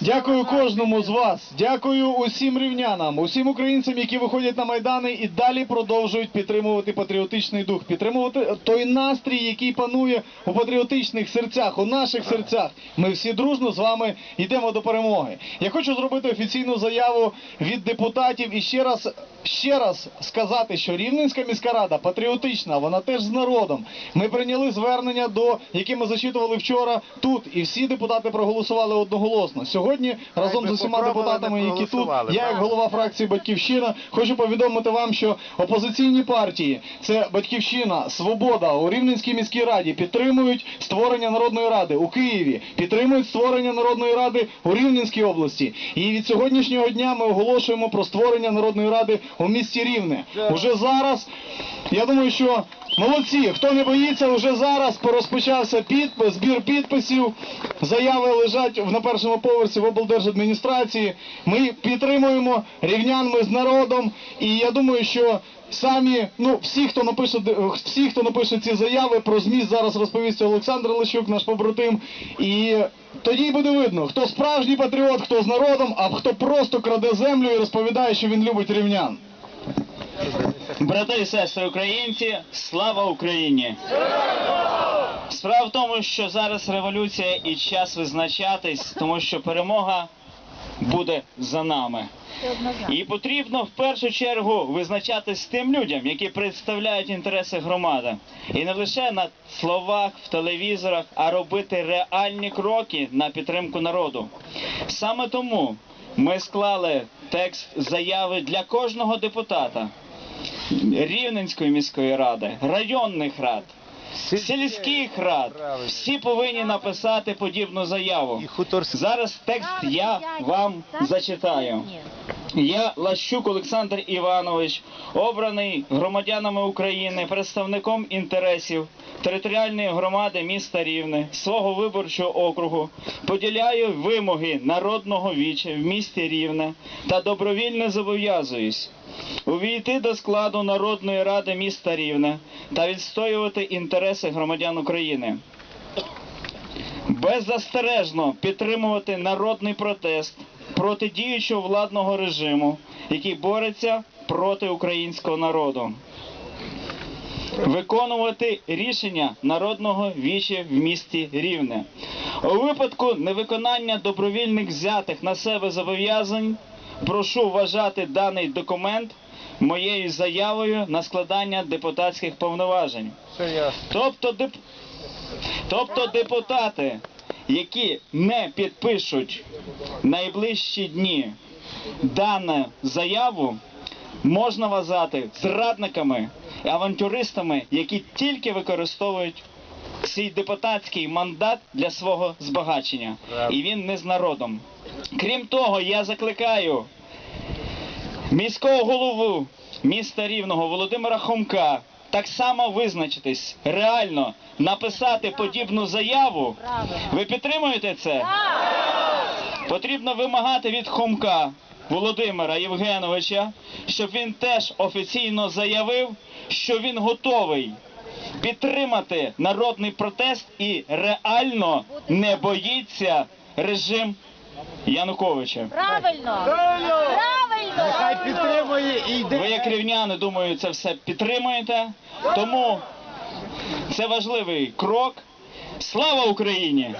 Дякую кожному з вас. Дякую усім рівнянам, усім українцям, які виходять на майдани і далі продовжують підтримувати патріотичний дух, підтримувати той настрій, який панує у патріотичних серцях, у наших серцях. Ми всі дружно з вами йдемо до перемоги. Я хочу зробити офіційну заяву від депутатів і ще раз. Ще раз сказати, що Рівненська міська рада патріотична, вона теж з народом. Ми прийняли звернення до, яке ми зачитували вчора тут, і всі депутати проголосували одноголосно. Сьогодні разом з усіма депутатами, які тут, я як голова фракції Батьківщина, хочу повідомити вам, що опозиційні партії це Батьківщина, Свобода у Рівненській міській раді підтримують створення народної ради у Києві, підтримують створення народної ради у Рівненській області. І від сьогоднішнього дня ми оголошуємо про створення народної ради у місті Рівне. Уже зараз я думаю, що молодці, хто не боїться, вже зараз порозпочався підпис, збір підписів. Заяви лежать на першому поверсі в облдержадміністрації. Ми підтримуємо рівнян, ми з народом. І я думаю, що самі, ну всі, хто напише, всі, хто напише ці заяви, про зміст зараз розповість Олександр Лещук, наш побратим. І тоді буде видно, хто справжній патріот, хто з народом, а хто просто краде землю і розповідає, що він любить рівнян. Брати і сестри українці, слава Україні! Справа в тому, що зараз революція і час визначатись, тому що перемога буде за нами. І потрібно в першу чергу визначатись тим людям, які представляють інтереси громади. І не лише на словах, в телевізорах, а робити реальні кроки на підтримку народу. Саме тому ми склали текст заяви для кожного депутата. Рівненської міської ради, районних рад, сільських рад. Всі повинні написати подібну заяву. Зараз текст я вам зачитаю. Я Лащук Олександр Іванович, обраний громадянами України, представником інтересів територіальної громади міста Рівне, свого виборчого округу, поділяю вимоги народного віча в місті Рівне та добровільно зобов'язуюсь увійти до складу Народної ради міста Рівне та відстоювати інтереси громадян України. Беззастережно підтримувати народний протест проти діючого владного режиму, який бореться проти українського народу. Виконувати рішення народного віче в місті Рівне. У випадку невиконання добровільних взятих на себе зобов'язань, прошу вважати даний документ моєю заявою на складання депутатських повноважень. Тобто, деп... тобто депутати, які не підпишуть найближчі дні дану заяву, можна вважати зрадниками і авантюристами, які тільки використовують свій депутатський мандат для свого збагачення. І він не з народом. Крім того, я закликаю міського голову міста Рівного Володимира Хомка так само визначитись, реально написати подібну заяву. Ви підтримуєте це? Потрібно вимагати від Хомка Володимира Євгеновича, щоб він теж офіційно заявив, що він готовий підтримати народний протест і реально не боїться режим Януковича. Правильно! Правильно! Нехай підтримує і йде. Ви як рівняни, думаю, це все підтримуєте. Тому це важливий крок. Слава Україні!